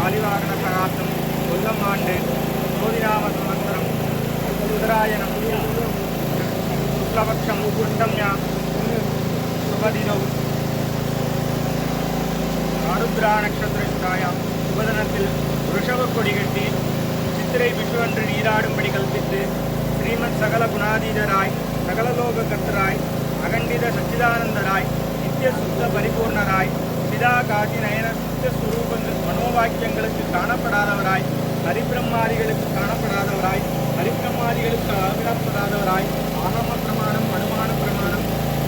சாலிவாகன சகாத்தம் கொல்லம் ஆண்டு ஜோதிராம சமந்திரம் உதராயணம் சுக்லபக்ஷம் குண்டம்யா சுபதினௌ அருத்ரா நட்சத்திரத்தாயாம் சுபதனத்தில் ரிஷப கொடி கட்டி சித்திரை விஷுவன்று நீராடும்படி கல்பித்து ஸ்ரீமத் சகல குணாதீதராய் சகலலோக கர்த்தராய் அகண்டித சச்சிதானந்தராய் நித்திய சுத்த பரிபூர்ணராய் பிதா காட்டி நயன சுத்த மனோவாக்கியங்களுக்கு காணப்படாதவராய் ஹரிபிரம்மாதிகளுக்கு காணப்படாதவராய் ஹரிபிரம்மாதிகளுக்கு ஆகிடப்படாதவராய் ஆகம பிரமாணம் அனுமான பிரமாணம்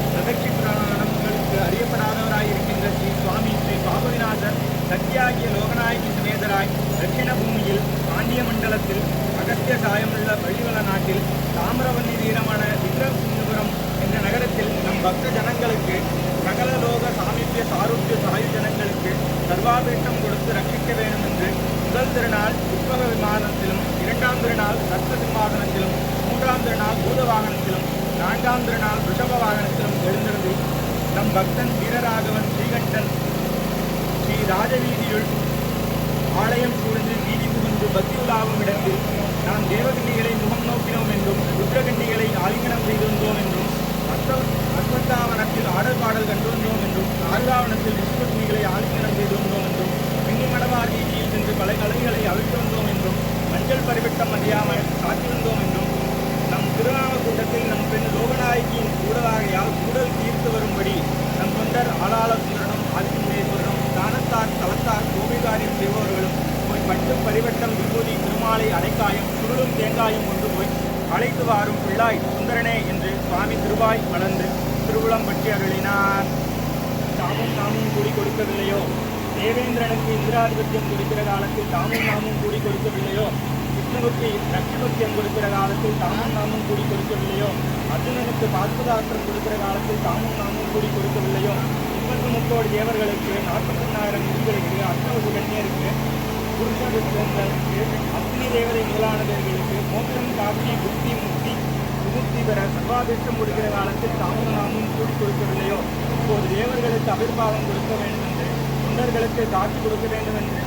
பிரதட்சி புராணங்களுக்கு அறியப்படாதவராய் இருக்கின்ற ஸ்ரீ சுவாமி ஸ்ரீ பாபவிநாதர் சத்தியாகிய லோகநாயகி சமேதராய் தட்சிண பூமியில் பாண்டிய மண்டலத்தில் அகத்திய சாயமுள்ள வழிவள நாட்டில் தாமிரவன்னி வீரமான விக்ரமசிங்கபுரம் என்ற நகரத்தில் நம் பக்த ஜனங்களுக்கு சகல லோக சாமீபிய சாருத்திய சாயு ஜனங்களுக்கு சர்வாபீஷ்டம் கொடுத்து ரட்சிக்க வேண்டும் என்று முதல் திருநாள் புஷ்பக விமானத்திலும் இரண்டாம் திருநாள் ரத்த சிம்மாசனத்திலும் மூன்றாம் திருநாள் பூத வாகனத்திலும் நான்காம் திருநாள் ரிஷப வாகனத்திலும் எழுந்திருந்து நம் பக்தன் வீரராகவன் ஸ்ரீகண்டன். ஸ்ரீ ராஜவீதியுள் ஆலயம் சூழ்ந்து வீதி புகுந்து பக்தி உலாவும் இடத்தில் நாம் தேவகண்டிகளை முகம் நோக்கினோம் என்றும் ருத்ரகண்டிகளை ஆலிங்கனம் செய்திருந்தோம் என்றும் அஸ்வத்தாவனத்தில் ஆடல் பாடல் கண்டிருந்தோம் என்றும் ஆர்காவனத்தில் விஷ்ணுபத்னிகளை ஆலிங்கனம் செய்திருந்தோம் என்றும் வெண்ணி மடவார் வீதியில் சென்று பல கலைகளை அவிழ்த்திருந்தோம் என்றும் மஞ்சள் பரிவட்டம் அறியாமல் காத்திருந்தோம் என்றும் நம் திருநாம கூட்டத்தில் நம் பெண் லோகநாயகியின் கூடலாகையால் உடல் தீர்த்து வரும்படி நம் தொண்டர் ஆளாள சுந்தரனும் ஆதிசுந்தேஸ்வரனும் தானத்தார் தலத்தார் கோபிகாரியம் செய்பவர்களும் போய் பட்டு பரிவட்டம் விபூதி திருமாலை சுருளும் தேங்காயும் கொண்டு போய் அழைத்து வாரும் பிள்ளாய் சுந்தரனே என்று சுவாமி திருவாய் மலர்ந்து திருவுளம் பற்றி அருளினார். தாமும் நாமும் கூடி கொடுக்கவில்லையோ? தேவேந்திரனுக்கு இந்திராதிபத்தியம் கொடுக்கிற காலத்தில் தாமும் நாமும் கூடி கொடுக்கவில்லையோ? விஷ்ணுவுக்கு லட்சுமத்தியம் கொடுக்கிற காலத்தில் தாமும் நாமும் கூடி கொடுக்கவில்லையோ? அர்ஜுனனுக்கு பாஸ்பதாஸ்திரம் கொடுக்கிற காலத்தில் தாமும் நாமும் கூடி கொடுக்கவில்லையோ? முப்பத்தி முப்போடு தேவர்களுக்கு நாற்பத்தெண்ணாயிரம் யுதிகளுக்கு அஷ்டவசு கண்ணியருக்கு புருஷர்களுக்கு அக்னி தேவதை முதலானவர்களுக்கு மோட்சம் காட்சி புத்தி முக்தி விமுக்தி பெற சர்வாபிஷ்டம் கொடுக்கிற காலத்தில் தாமும் நாமும் கூடி கொடுக்கவில்லையோ இப்போது தேவர்களுக்கு அபிர்பாவம் கொடுக்க வேண்டும் என்று தொண்டர்களுக்கு காட்சி கொடுக்க வேண்டும் என்று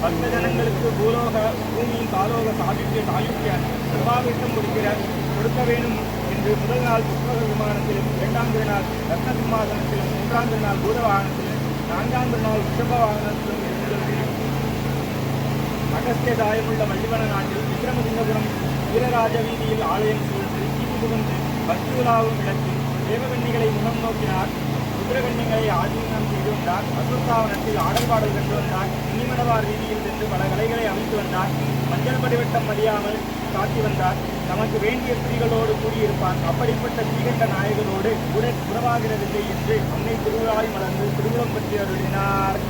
பக்த ஜனங்களுக்கு பூலோக பூமியின் காலோக சாதித்ய சாயுக்கிய சர்வாபிஷ்டம் கொடுக்கிற கொடுக்க வேண்டும் என்று முதல் நாள் புஷ்பக விமானத்திலும் இரண்டாம் திருநாள் ரத்ன சிம்மாசனத்திலும் மூன்றாம் திருநாள் பூத வாகனத்திலும் நான்காம் திருநாள் ரிஷப வாகனத்திலும் அகஸ்தியதாயமுள்ள அகஸ்திய தாயமுள்ள மல்லிவன நாட்டில் விக்ரமசிங்கபுரம் வீரராஜ வீதியில் ஆலயம் சூழ்ந்து வீதி புகுந்து பக்தி உலாவும் முகம் நோக்கினார். ருத்ரகண்ணிகளை ஆதீனம் செய்து வந்தார். அசுத்தாவனத்தில் ஆடல் பாடல் கண்டு வந்தார். இன்னிமடவார் வீதியில் சென்று பல கலைகளை அமைத்து வந்தார். மஞ்சள் படிவட்டம் அறியாமல் காட்டி வந்தார். தமக்கு வேண்டிய ஸ்திரீகளோடு கூடியிருப்பார். அப்படிப்பட்ட ஸ்ரீகண்ட நாயகரோடு உடன் உறவாகிறதில்லை என்று அன்னை திருவிழாய் மலர்ந்து திருவிழம் பற்றி அருளினார்.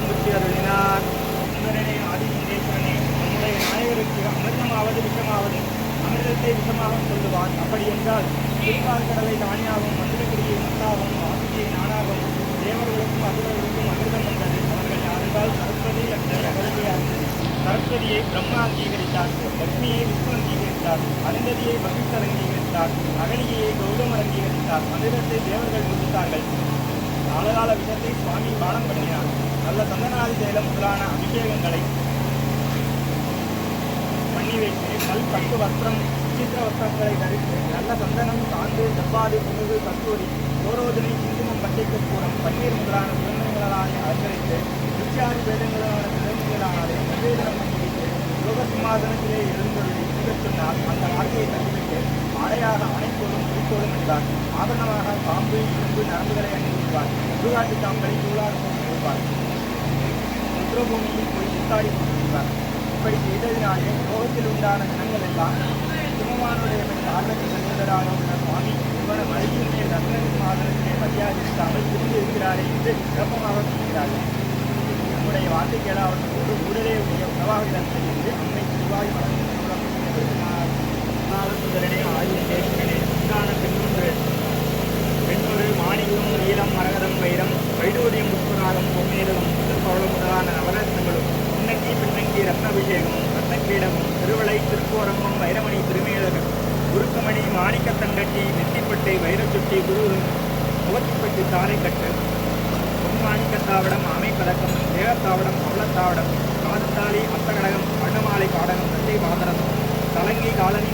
மலர்ந்து திருவுளம் பற்றி அருளினார் சுந்தரனே ஆதிசுந்தேஸ்வரனே நம்முடைய நாயகருக்கு அமிர்தமாவது விஷமாவது அமிர்தத்தை விஷமாகவும் சொல்லுவார். அப்படி என்றால் திருப்பால் கடலை தானியாகவும் மந்திரக்குடியை மத்தாகவும் ஆசிரியை நானாகவும் தேவர்களுக்கும் அசுரர்களுக்கும் அமிர்தம் வந்தது. அவர்கள் யாருந்தால் சரஸ்வதி என்ற அகலத்தையாக சரஸ்வதியை பிரம்மா அங்கீகரித்தார். லட்சுமியை விஷ்ணு அங்கீகரித்தார். அருந்ததியை வசிஷ்டர் அங்கீகரித்தார். அகலியை கௌதமர் அங்கீகரித்தார். அமிர்தத்தை தேவர்கள் முடித்தார்கள். காலகால விஷத்தை சுவாமி பானம் பண்ணினார் நல்ல சந்தனாதி தைலம் முதலான அபிஷேகங்களை பண்ணி வைத்து கல் பட்டு வஸ்திரம் விசித்திர வஸ்திரங்களை தரித்து நல்ல சந்தனம் சாந்து செவ்வாது புனுகு கஸ்தூரி கோரோதனை சிந்துமம் பட்டைக்கு கற்பூரம் பன்னீர் முதலான சுகந்தங்களை ஆச்சரித்து அலங்கரித்து நித்தியாதி வேதங்களான விலங்குகளாலே நிவேதனம் பண்ணிவிட்டு யோக சிம்மாசனத்திலே எழுந்தொருளி இருக்கச் சொன்னால் அந்த வார்த்தையை தள்ளிவிட்டு ஆடையாக அனைத்தோடும் குறித்தோடும் என்றார். ஆபரணமாக பாம்பு இரும்பு நரம்புகளை அணிந்திருப்பார் சுடுகாட்டு தாம்பலை சூழாக கொண்டிருப்பார் ருத்ரபூமியில் போய் முத்தாடி கொண்டிருப்பார் இப்படி செய்ததினாலே லோகத்தில் உண்டான ஜனங்கள் எல்லாம் சிவமானுடைய ஆர்வத்தை செல்வதராக உள்ள சுவாமி இவன மழையின் ரத்னத்தின் மாதத்திலே மரியாதைக்காமல் திரும்பி இருக்கிறாரே என்று சிறப்பமாக சொல்கிறார்கள் நம்முடைய வார்த்தைக்கு அவர்களோடு உடலே உடைய உணவாக இடத்தில் இருந்து அம்மை திருவாய் வளர்ந்து ஆயுதே உண்டான பெண்ணொன்று பெண்ணொரு மாணிக்கம் நீலம் மரகதம் வைரம் வைடூரியம் புஷ்பராகம் பொம்மேதகம் திருப்பவளம் முதலான நவரத்னங்களும் பின்னங்கி பின்னங்கி ரத்னாபிஷேகம் ரத்னக்கிரீடமும் திருவளை திருக்கோரம்பம் வைரமணி திருமேதகம் உருக்கமணி மாணிக்கத்தங்கட்டி நெத்திப்பட்டை வைரச்சுட்டி குரு முகத்திப்பட்டு தாரை கட்டு பொன்மாணிக்கத்தாவடம் ஆமை பதக்கம் தேகத்தாவடம் பவளத்தாவடம் காதத்தாளி அத்தகடகம் வண்ணமாலை பாடகம் தந்தை பாதரம் சலங்கி காலனி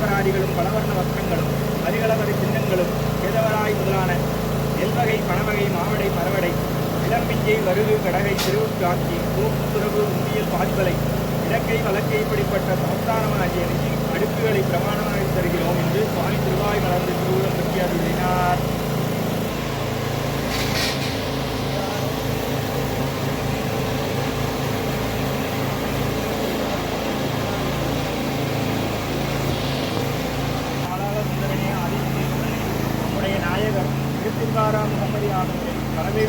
பொன்னடித்த பலவர்ண வஸ்திரங்களும் மரிகளவரி சின்னங்களும் கேதவராய் முதலான எல்வகை பணவகை மாவடை பரவடை இளம்பிஞ்சை வருகு கடகை திருவுக்காட்சி தூக்கு துறவு உந்தியல் பாதிபலை இலக்கை வழக்கை இப்படிப்பட்ட சமஸ்தானமாகிய நிதி அடுக்குகளை பிரமாணமாக தருகிறோம் என்று சுவாமி திருவாய் மலர்ந்து திருவுடன் பற்றி அருளினார். ஆனவரை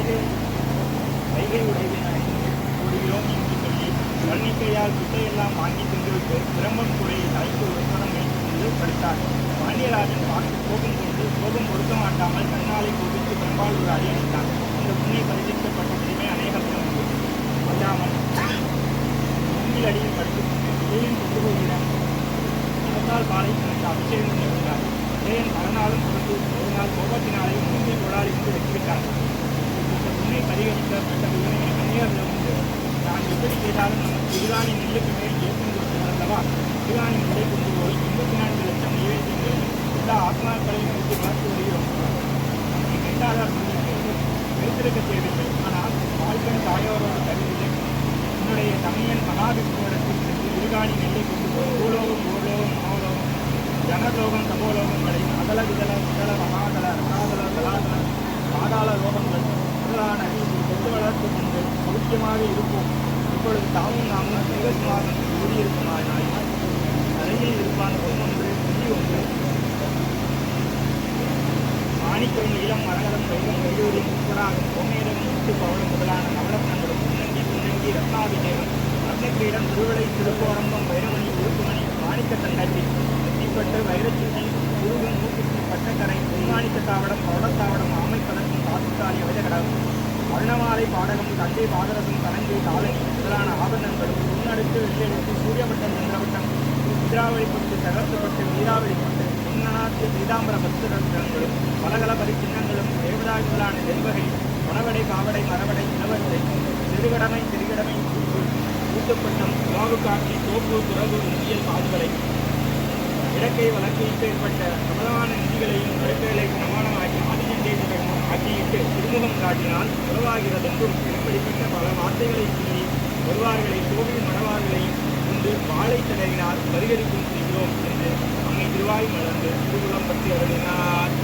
வைகை வைகை உடைவினை கூடுகிறோம் என்று சொல்லி வர்ணிக்கையால் குட்டையெல்லாம் வாங்கி தின்றுவிட்டு பிரம்மன் கூடையை தலைக்கு ஒரு சனம் வைத்து படுத்தார். பாண்டியராஜன் பார்த்து கோபம் கொண்டு கோபம் கொடுக்க மாட்டாமல் கண்ணாலை கோபித்து பெரும்பால் ஒரு அடி அடித்தான் இந்த புண்ணை பரிசிக்கப்பட்டதுமே செய்தாலும் நெல்லுக்கு மேல் ஏற்றம் அல்லவா? இதுதானி முறை கொண்டு போய் எண்பத்தி நான்கு லட்சம் நிவேதியங்கள் எல்லா ஆத்மாக்களையும் வைத்து வளர்த்து வருகிறோம். நமக்கு கெட்டாதார் வைத்திருக்க தேவையில்லை. ஆனால் வாழ்க்கை தாயோரோடு கருதில்லை என்னுடைய தமையன் மகாவிஷ்ணுவிடத்தில் சென்று இருகாணி நெல்லை கொண்டு போய் பூலோகம் பூலோகம் மனோலோகம் ஜனலோகம் தபோலோகங்களையும் அகல விதல முதல மகாதல ரசாதல கலாதல பாதாள லோகங்கள் முதலான கொண்டு வளர்த்து கொண்டு சௌக்கியமாக இருப்போம். இப்பொழுது தாமும் நாமும் சிவசிமாதம் கூடியிருக்குமானால் அருகில் இருப்பான் ஒன்று புள்ளி ஒன்று. மாணிக்கம் நீளம் மரகதம் வைகம் வைடூரியம் உட்படாகும் கோமேதகம் முத்து பவளம் முதலான நவரத்னங்களும் புன்னங்கி புன்னங்கி ரத்னாபிஷேகம் ரத்னக்கிரீடம் திருவிழை திருக்கோரம்பம் வைரமணி உருக்குமணி மாணிக்க தண்டாட்டி வெற்றிப்பட்டு வைரச்சுட்டி குருகும் மூக்குத்தி பட்டக்கரை பொன்மாணிக்க தாவடம் பவளத்தாவடம் ஆமை பதக்கம் காத்துத்தாலி அவஜகடம் வர்ணமாலை பாடகம் தந்தை பாதரசம் கலங்கை காலனி முதலான ஆபரணங்களும் முன்னடுத்து வெள்ளெடுத்து சூரியவட்டம் சந்திரவட்டம் இந்திராவளிப்பட்டு நீராவளி பட்டு பொன்னநாட்டு பீதாம்பர பத்திரங்களும் பலகலபரி சின்னங்களும் தேவதாஜலான நெல்வகை உணவடை காவடை மரவடை இளவரசை திருகடமை திருகடமை ஊத்துப்பட்டம் உணவு காட்சி தோப்பு துறவு உந்தியல் பாதுகளை. இலக்கை வழக்கைக்கு ஏற்பட்ட பிரபலமான நிதிகளையும் நடுக்கைகளை பிரமாணமாக்கி ஆதிஜண்டேஸ்வரன் ஆக்கியிட்டு திருமுகம் காட்டினால் உறவாகிறதென்றும் இப்படிப்பட்ட பல வார்த்தைகளை சொல்லி வருவார்களை கோவில் மணவார்களை கொண்டு வாழை தடவினால் பரிகரிக்கும் செய்கிறோம் என்று அம்மை திருவாய் மலர்ந்து திருவுளம் பற்றி அருளினார்.